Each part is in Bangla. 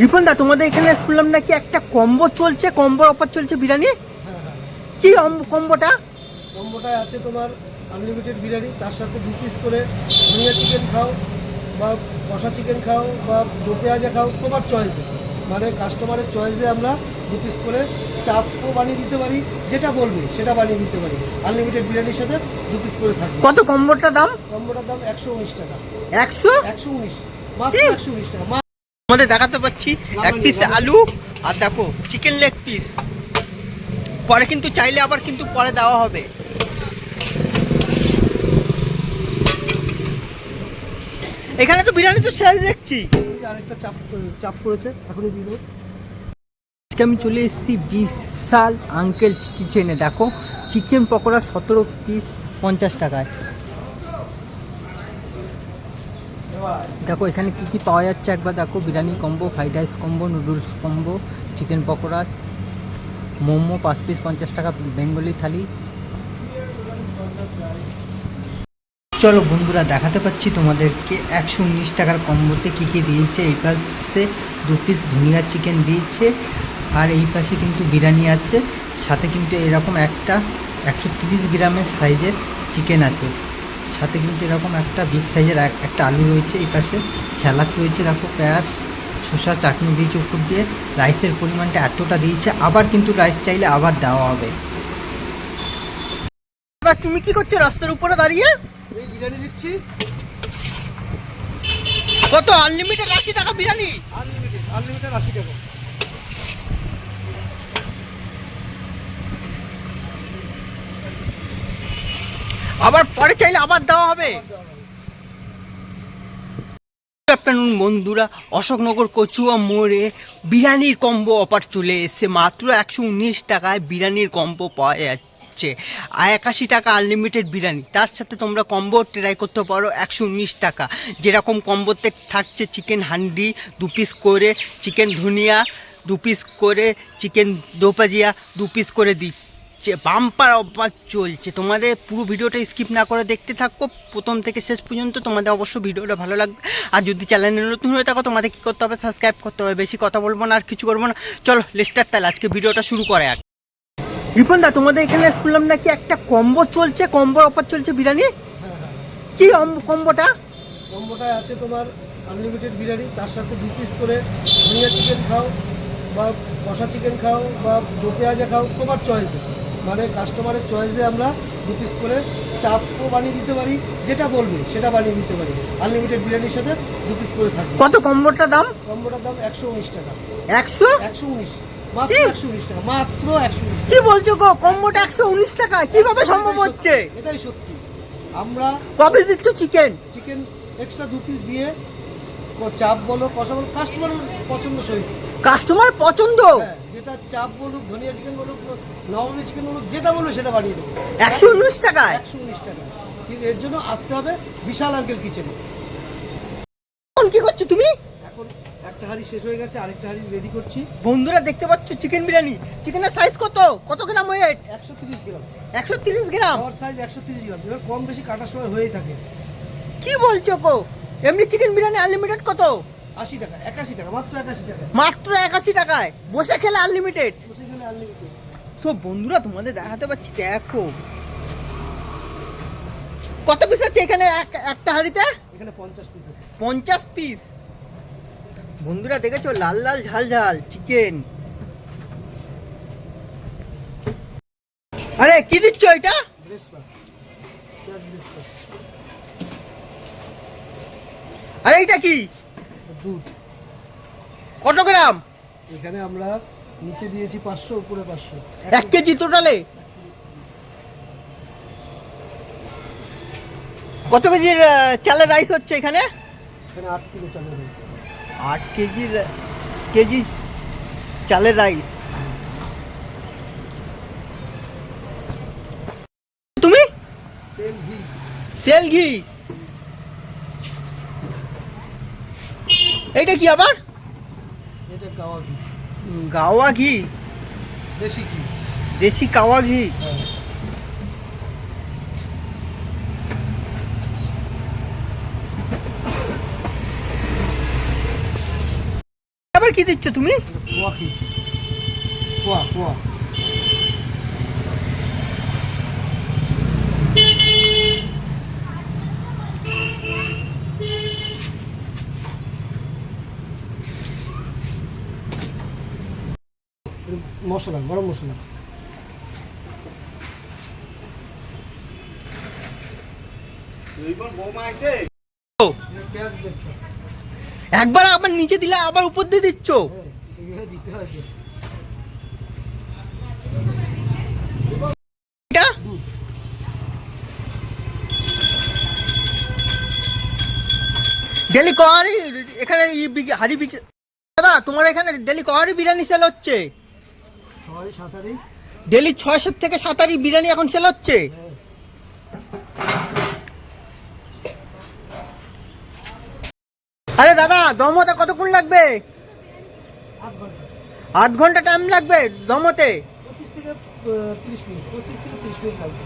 রিপন দা তোমাদের এখানে শুনলাম নাকি একটা কম্বো চলছে কম্বোর অফার চলছে বিরিয়ানি? কি কম্বোটা? কম্বোটায় আছে তোমার আনলিমিটেড বিরিয়ানি তার সাথে দু পিস করে ধনিয়া চিকেন খাও বা কষা চিকেন খাও বা দো পেঁয়াজা খাও তোমার চয়েসে মানে কাস্টমারের চয়েসে আমরা দু পিস করে চাপও বানিয়ে দিতে পারি যেটা বলবে সেটা বানিয়ে দিতে পারি। আনলিমিটেড বিরিয়ানির সাথে দু পিস করে থাকবে। কত কম্বোটার দাম? কম্বোটার দাম একশো উনিশ টাকা। একশো? একশো উনিশ মাত্র? একশো উনিশ টাকা। আমাদের দেখাতে পাচ্ছি এক পিস আলু আর দেখো চিকেন লেগ পিস পরে কিন্তু চাইলে আবার কিন্তু পরে দেওয়া হবে। এখানে তো বিরিয়ানি তো শেষ দেখছি। আরেকটা চাপ চাপ করেছে এখনই আজকে আমি চলে এসেছি বিশাল আঙ্কেল কিচেনে দেখো চিকেন পকোড়া সতেরো পিস পঞ্চাশ টাকায়। দেখো, এখানে কি কি পাওয়া যাচ্ছে? একবার দেখো, biryani combo fried rice combo noodles combo chicken pakora, momo, পাঁচ পিস পঞ্চাশ টাকা, বেঙ্গলি থালি। চলো বন্ধুরা, দেখাতে পাচ্ছি তোমাদেরকে একশো উনিশ টাকার কম্বোতে কী কী দিয়েছে। এই পাশে দু পিস ধনিয়া চিকেন দিয়েছে, আর এই পাশে কিন্তু বিরিয়ানি আছে। সাথে কিন্তু এরকম একটা একশো তিরিশ গ্রামের সাইজের চিকেন আছে। সাথে কিন্তু এরকম একটা বিগ সাইজের একটা আলু রয়েছে এই পাশে। স্যালাড রয়েছে দেখো পেঁয়াজ শসা চাটনি দিয়েছে উপর দিয়ে। রাইসের পরিমাণটা এতটা দিয়েছে আবার কিন্তু রাইস চাইলে আবার দেওয়া হবে। তুমি কি করছ রাস্তার উপরে দাঁড়িয়ে? বিরিয়ানি দিচ্ছি। কত? আনলিমিটেড আশি টাকা বিরিয়ানি? আনলিমিটেড আনলিমিটেড আশি টাকা। আবার পরে চাইলে আবার দেওয়া হবে। আফটারনুন বন্ধুরা, অশোকনগর, কচুয়া মোড়ে বিরিয়ানির কম্বো অফার চলে এসেছে। মাত্র একশো উনিশ টাকায় বিরিয়ানির কম্বো পাওয়া যাচ্ছে। আর একাশি টাকা আনলিমিটেড বিরিয়ানি। তার সাথে তোমরা কম্বো ট্রাই করতে পারো একশো উনিশ টাকা। যেরকম কম্বোতে থাকছে চিকেন হান্ডি, দু পিস করে চিকেন ধনিয়া, দু পিস করে চিকেন দোপাজিয়া দু পিস করে দিচ্ছে। বাম্পার অফার চলছে। তোমাদের পুরো ভিডিওটা স্কিপ না করে দেখতে থাকো। প্রথম থেকে শেষ পর্যন্ত তোমাদের অবশ্য ভিডিওটা ভালো লাগবে। আর যদি চ্যানেলে নতুন হয়ে থাকো, তোমাদের কী করতে হবে? সাবস্ক্রাইব করতে হবে। বেশি কথা বলব না, আর কিছু করব না। চলো লেস্টার তাহলে। আজকে ভিডিওটা শুরু করে এক রিপন দা, তোমাদের এখানে শুনলাম নাকি একটা কম্বো চলছে? কম্বো অফার চলছে বিরিয়ানি? কি কম্বোটা কম্বোটায় আছে তোমার আনলিমিটেড বিরিয়ানি। তার সাথে দু পিস করে চিকেন খাও, বা কষা চিকেন খাও, বা দো পেঁয়াজা খাও, তোমার চয়েসে মানে কাস্টমারের চয়েসে আমরা দু পিস করে চাপও বানিয়ে দিতে পারি যেটা বলবে সেটা বানিয়ে দিতে পারি। আনলিমিটেড বিরিয়ানির সাথে দু পিস করে থাকবে। কত কম্বোটার দাম? কম্বোটার দাম একশো উনিশ টাকা। একশো? একশো উনিশ। মাত্র একশো উনিশ টাকা মাত্র একশো উনিশ কি বলছো গো? কম্বোটা একশো উনিশ টাকা? কীভাবে সম্ভব হচ্ছে? এটাই সত্যি। আমরা কবে দিচ্ছ চিকেন চিকেন এক্সট্রা দু পিস দিয়ে চাপ বলো কষা বলো কাস্টমারের পছন্দ কাস্টমার পছন্দ? হ্যাঁ, যেটা চাপ বলুক ধনিয়া চিকেন বলুক নবমী চিকেন বলুক যেটা বলবে সেটা বানিয়ে দেবো। একশো উনিশ টাকায়? একশো উনিশ টাকা। কিন্তু এর জন্য আসতে হবে বিশাল আঙ্কেল কিচেনে এখন কি করছ তুমি? এখন একটা হাঁড়ি শেষ হয়ে গেছে আরেকটা হাঁড়ি রেডি করছি। বন্ধুরা দেখতে পাচ্ছ চিকেন বিরিয়ানি। চিকেনের সাইজ কত? কত গ্রাম ওয়েট একশো তিরিশ গ্রাম। একশো তিরিশ গ্রাম? খাওয়ার সাইজ একশো তিরিশ গ্রাম। এবার কম বেশি কাটার সময় হয়েই থাকে। কি বলছো গো? এমনি চিকেন বিরিয়ানি আনলিমিটেড কত? আশি টাকা একাশি টাকা মাত্র একাশি টাকা মাত্র একাশি টাকায়? বসে খেলে আনলিমিটেড বসে আনলিমিটেড সব বন্ধুরা তোমাদের দেখাতে পাচ্ছি দেখো। কত পিস আছে এখানে? এক- একটা হাঁড়িতে? এখানে পঞ্চাশ পিস আছে। পঞ্চাশ পিস বন্ধুরা দেখেছ? লাল লাল ঝাল ঝাল চিকেন আরে কি দিচ্ছ এটা? আরে এটা কি? দুধ। কত গ্রাম? এখানে আমরা নিচে দিয়েছি পাঁচশো উপরে পাঁচশো। এক কেজি টোটালে? কত কেজির চালের রাইস হচ্ছে এখানে? এখানে আট কিলো চালের রয়েছে আট কেজির কেজি চালের রাইস। তুমি? তেল ঘি। তেল ঘি? এইটা কি আবার? এটা গাওয়া ঘি। গাওয়া ঘি? দেশি ঘি। দেশি কাওয়া ঘি? হ্যাঁ। আবার কি দিচ্ছ তুমি? পোয়া কি পোয়া মশলা গরম মশলা। একবার আবার নিচে দিলে আবার উপর দিয়ে দিচ্ছ? ডেলি কহারি এখানে হাড়ি বিক্রি দাদা তোমার এখানে ডেলি কহারি বিরিয়ানি সেল হচ্ছে। ডেলি ছয়শো থেকে সাতারি বিরিয়ানি এখন সেল হচ্ছে? আরে দাদা দম হতে কতক্ষণ লাগবে? আধ ঘণ্টা টাইম লাগবে দম হতে পঁচিশ থেকে আহ, তিরিশ মিনিট পঁচিশ থেকে তিরিশ মিনিট লাগবে।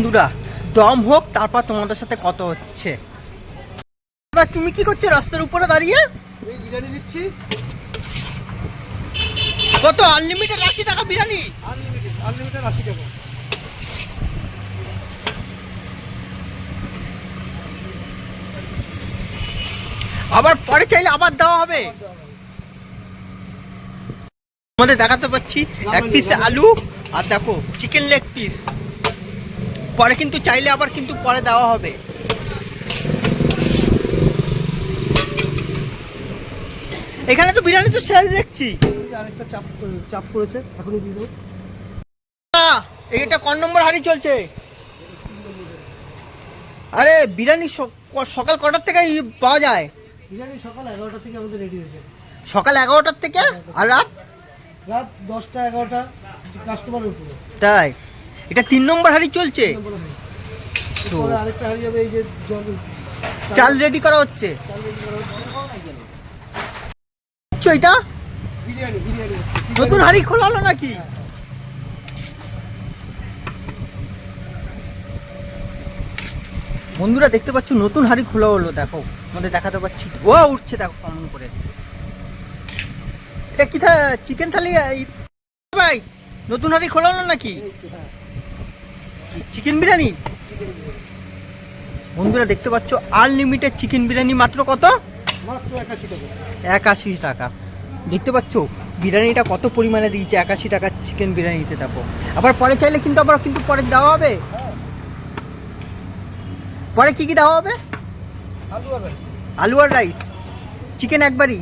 বন্ধুরা দম হোক তারপর তোমাদের সাথে কত হচ্ছে। দাদা তুমি কি করছ রাস্তার উপরে দাঁড়িয়ে? বিরিয়ানি দিচ্ছি কত? আনলিমিটেড আশি টাকা বিরিয়ানি? আনলিমিটেড আনলিমিটেড আশি টাকা। আবার পরে চাইলে আবার দেওয়া হবে। আমাদের দেখাতে পাচ্ছি এক পিস আলু আর দেখো চিকেন লেগ পিস পরে কিন্তু চাইলে আবার কিন্তু পরে দেওয়া হবে। এখানে তো বিরিয়ানি তো সেল দেখছি। আরেকটা চাপ চাপ পড়েছে এখনই দিয়ে দেবো। এটা কোন নম্বর হাড়ি চলছে? আরে বিরিয়ানি সকাল কটার থেকে পাওয়া যায়? বিরিয়ানি সকাল এগারোটা থেকে আমাদের রেডি হয়েছে। সকাল এগারোটার থেকে? আর রাত? রাত দশটা এগারোটা কাস্টমারের উপরে। তাই? এটা তিন নম্বর হাড়ি চলছে? আরেকটা হারিয়ে যাবে এই যে চাল রেডি করা হচ্ছে। চাল ready করা হচ্ছে। এটা। নতুন হাড়ি খোলা হলো নাকি? বন্ধুরা দেখতে পাচ্ছ নতুন হাড়ি খোলা হলো দেখো। আমাদের দেখাতে পাচ্ছি। ও উঠছে দেখো কেমন করে। এটা কি চিকেন থালি? ভাই নতুন হাড়ি খোলা হলো নাকি? তো, হ্যাঁ, চিকেন বিরিয়ানি। বন্ধুরা দেখতে পাচ্ছ আনলিমিটেড চিকেন বিরিয়ানি মাত্র কত? মাত্র একাশি টাকা। একাশি টাকা। দেখতে পাচ্ছ? বিরিয়ানিটা কত পরিমাণে দিয়েছে? একাশি টাকা চিকেন বিরিয়ানিতে দেখো আবার পরে চাইলে কিন্তু আবার কিন্তু পরে দেওয়া হবে। পরে কি কি দেওয়া হবে? আলু আর রাইস আলু আর রাইস চিকেন একবারই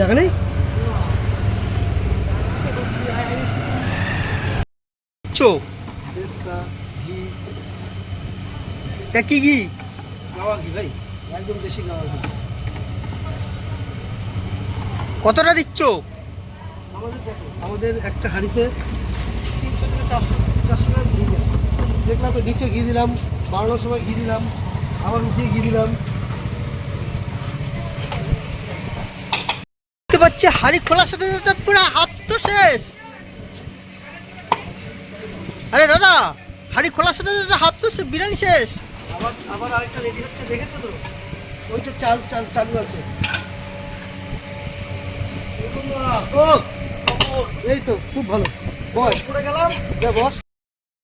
জায়গা নেই? এটা কি কি ঘি? ভাই একদম দেশি কতটা দিচ্ছ? আমাদের আমাদের একটা হাঁড়িতে তিনশো থেকে চারশো চারশো গ্রাম ঘি দেখলাম তো নিচে ঘি দিলাম বানানোর সময় ঘি দিলাম আবার উঠিয়ে ঘি দিলাম। দেখতে পাচ্ছি হাড়ি খোলার সাথে সাথে পুরো হাত তো শেষ। আরে দাদা হাড়ি খোলার সাথে সাথে হাত তো বিরিয়ানি শেষ। আবার আবার আরেকটা রেডি হচ্ছে দেখেছ তো? ওইটা চাল চাল চালু আছে। এই তো খুব ভালো। বস করে গেলাম। যা বস।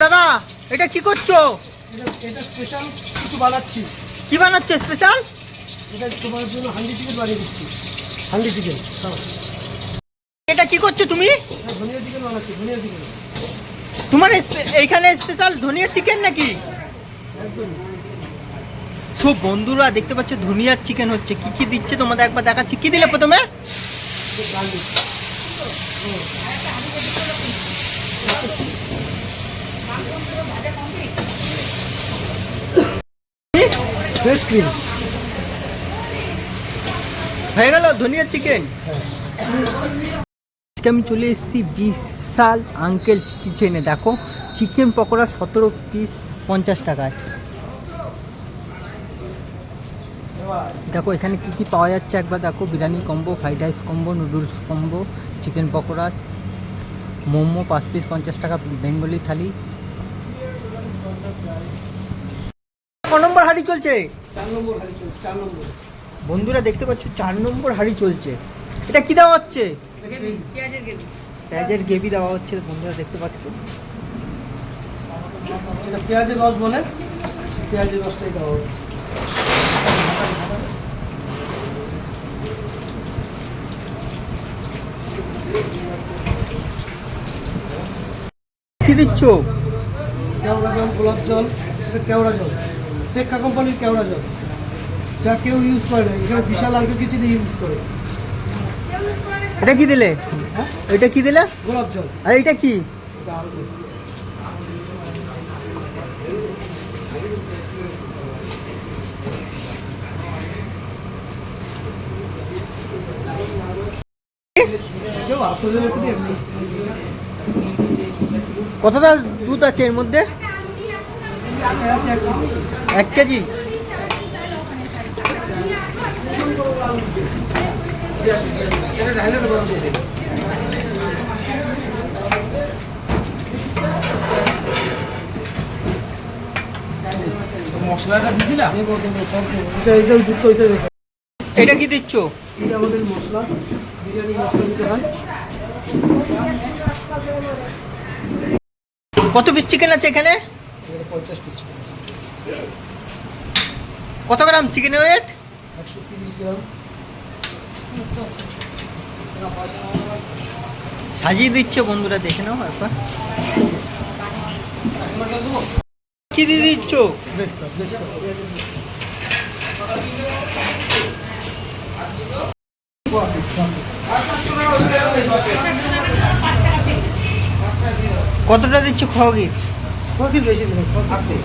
দাদা এটা কি করছ? এটা- এটা স্পেশাল কিছু বানাচ্ছি। কি বানাচ্ছে স্পেশাল এটা তোমার জন্য হান্ডি চিকেন বানিয়ে দিচ্ছি। হান্ডি চিকেন এটা কি করছ তুমি? ধনিয়া চিকেন বানাচ্ছি ধনিয়া চিকেন তোমার এইখানে স্পেশাল ধনিয়া চিকেন নাকি? সব বন্ধুরা দেখতে পাচ্ছ ধনিয়ার চিকেন হচ্ছে। কি কি দিচ্ছে তোমাদের? একবার দেখাচ্ছি। কি দিলে প্রথমে? হয়ে গেল ধনিয়ার চিকেন আজকে আমি চলে এসেছি বিশাল আঙ্কেল কিচেনে দেখো চিকেন পকোড়া সতেরো পিস পঞ্চাশ টাকায়। দেখো এখানে কি কি পাওয়া যাচ্ছে? একবার দেখো biryani combo fried rice combo noodles combo chicken pakora momo পাঁচ পিস পঞ্চাশ টাকা বেঙ্গলি থালি। ক নম্বর হাড়ি চলছে? বন্ধুরা দেখতে পাচ্ছ চার নম্বর হাড়ি চলছে। এটা কি দেওয়া হচ্ছে? পেঁয়াজের গ্রেভি। পেঁয়াজের দেওয়া হচ্ছে বন্ধুরা দেখতে পাচ্ছ। এটা পেঁয়াজের রস বলে পেঁয়াজের রসটাই দেওয়া হচ্ছে। কি দিচ্ছ? কেওড়া জল গোলাপ জল এটা কেওড়া জল। টেক্কা কোম্পানির কেওড়া জল। যা কেউ ইউজ করে না এখানে বিশাল আঙ্কেল কিছু দিয়ে ইউজ করে এটা কি দিলে? এটা কি দিলে? গোলাপ জল। আর এটা কি? কতটা দুধ আছে এর মধ্যে। এক কেজি? এটা কি দিচ্ছ? আমাদের মশলা বিরিয়ানি মশলা দিতে হয় কত পিস চিকেন আছে এখানে? এখানে পঞ্চাশ পিস কত গ্রাম চিকেন ওয়েট একশো তিরিশ গ্রাম সাজিয়ে দিচ্ছে বন্ধুরা দেখে নাও একবার। কি দিয়ে দিচ্ছ? কতটা দিচ্ছ খগি কত বেশি দেবে আস্তে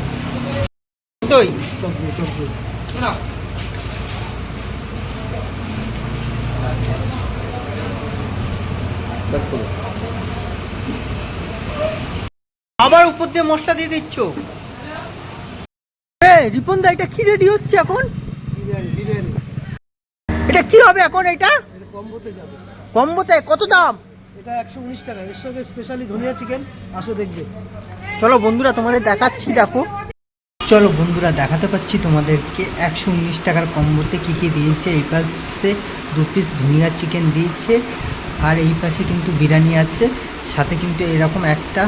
তোই চপ দিয়ে চপ দিয়ে ব্যাস করো আবার উপর দিয়ে মশলা দিয়ে দিচ্ছ। রিপন দা এটা কি রেডি হচ্ছে এখন? এটা কি হবে এখন এটা? এটা কম্বোতে যাবে। কম্বোতে কত দাম? এটা একশো উনিশ টাকা এর সঙ্গে স্পেশালি ধনিয়া চিকেন আসো দেখবে। চলো বন্ধুরা তোমাদের দেখাচ্ছি দেখো। চলো বন্ধুরা দেখাতে পাচ্ছি তোমাদেরকে একশো উনিশ টাকার কম্বোতে কী কী দিয়েছে। এই পাশে দু পিস ধনিয়া চিকেন দিয়েছে। আর এই পাশে কিন্তু বিরিয়ানি আছে, সাথে কিন্তু এরকম একটা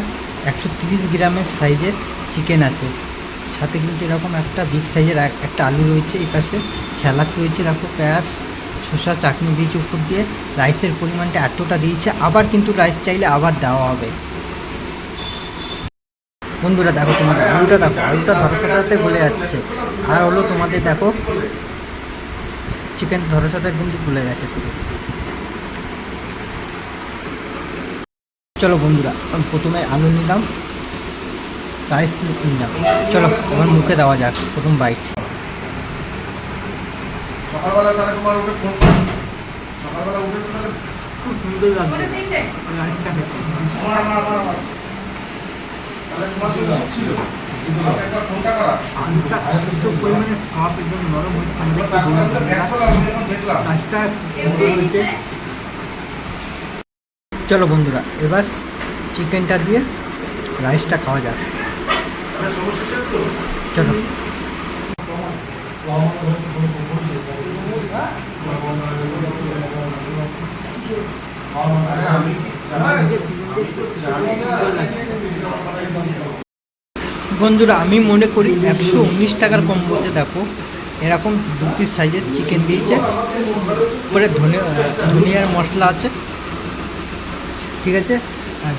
একশো তিরিশ গ্রামের সাইজের চিকেন আছে। সাথে কিন্তু এরকম একটা বিগ সাইজের একটা আলু রয়েছে এই পাশে, স্যালাড রয়েছে দেখো, পেঁয়াজ, শসা, চাটনি দিয়েছে উপর দিয়ে রাইসের পরিমাণটা এতটা দিয়েছে, আবার কিন্তু রাইস চাইলে আবার দেওয়া হবে। বন্ধুরা দেখো, তোমাদের আলুটা দেখো, আলুটা ধরসাটাতে গলে যাচ্ছে। আর হলো তোমাদের দেখো চিকেন ধরসাটা কিন্তু গলে গেছে চলো বন্ধুরা আমি প্রথমে আলু নিলাম রাইস নিলাম। চলো আমার মুখে দেওয়া যাক প্রথম বাইট সকালবেলা তাহলে তোমার উঠে ফোন সকালবেলা উঠে তাহলে খুব সুন্দর দেখলাম। চলো বন্ধুরা, এবার চিকেনটা দিয়ে রাইসটা খাওয়া যাক। চলো। বন্ধুরা, আমি মনে করি একশো উনিশ টাকার কম্বোতে দেখো, এরকম দু পিস সাইজের চিকেন দিয়েছে। উপরে ধনে ধনিয়ার মশলা আছে। ঠিক আছে?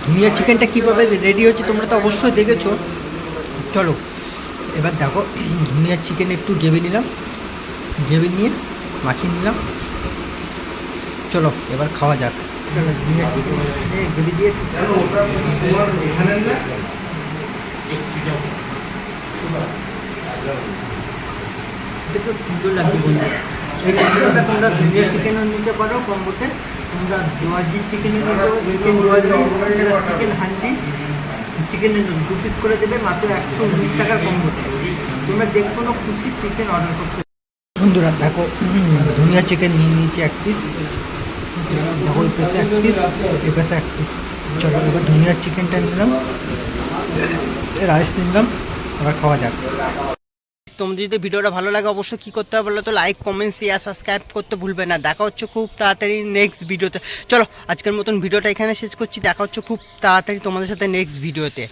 ধনিয়া চিকেনটা কীভাবে রেডি হচ্ছে তোমরা তো অবশ্যই দেখেছ। চলো, এবার দেখো, ধনিয়া চিকেন একটু গেবে নিলাম। গেবে নিয়ে মাখিয়ে নিলাম। চলো, এবার খাওয়া যাক। সুন্দর লাগছে বন্ধু। এই তোমরা ধনিয়া চিকেনও নিতে পারো কম্বোতে। তোমরা দোয়াজি পারো চিকেন দোয়াজি চিকেন হান্ডি। চিকেন দু পিস করে দেবে, মাত্র একশো উনিশ টাকার কম্বোতে তোমরা যে কোনো খুশি চিকেন অর্ডার করতে বন্ধুরা, দেখো, ধনিয়া চিকেন নিয়ে নিয়েছি এক পিস দেখো, এই পাশে এক পিস এই পাশে এক পিস চলো, এবার ধনিয়া চিকেনটা নিলাম রাইস নিলাম, এবার খাওয়া যাক। তোমাদের যদি ভিডিওটা ভালো লাগে, অবশ্যই কী করতে হবে বলো তো? লাইক কমেন্ট শেয়ার সাবস্ক্রাইব করতে ভুলবে না। দেখা হচ্ছে খুব তাড়াতাড়ি নেক্সট ভিডিওতে চলো, আজকের মতন ভিডিওটা এখানে শেষ করছি। দেখা হচ্ছে খুব তাড়াতাড়ি তোমাদের সাথে নেক্সট ভিডিওতে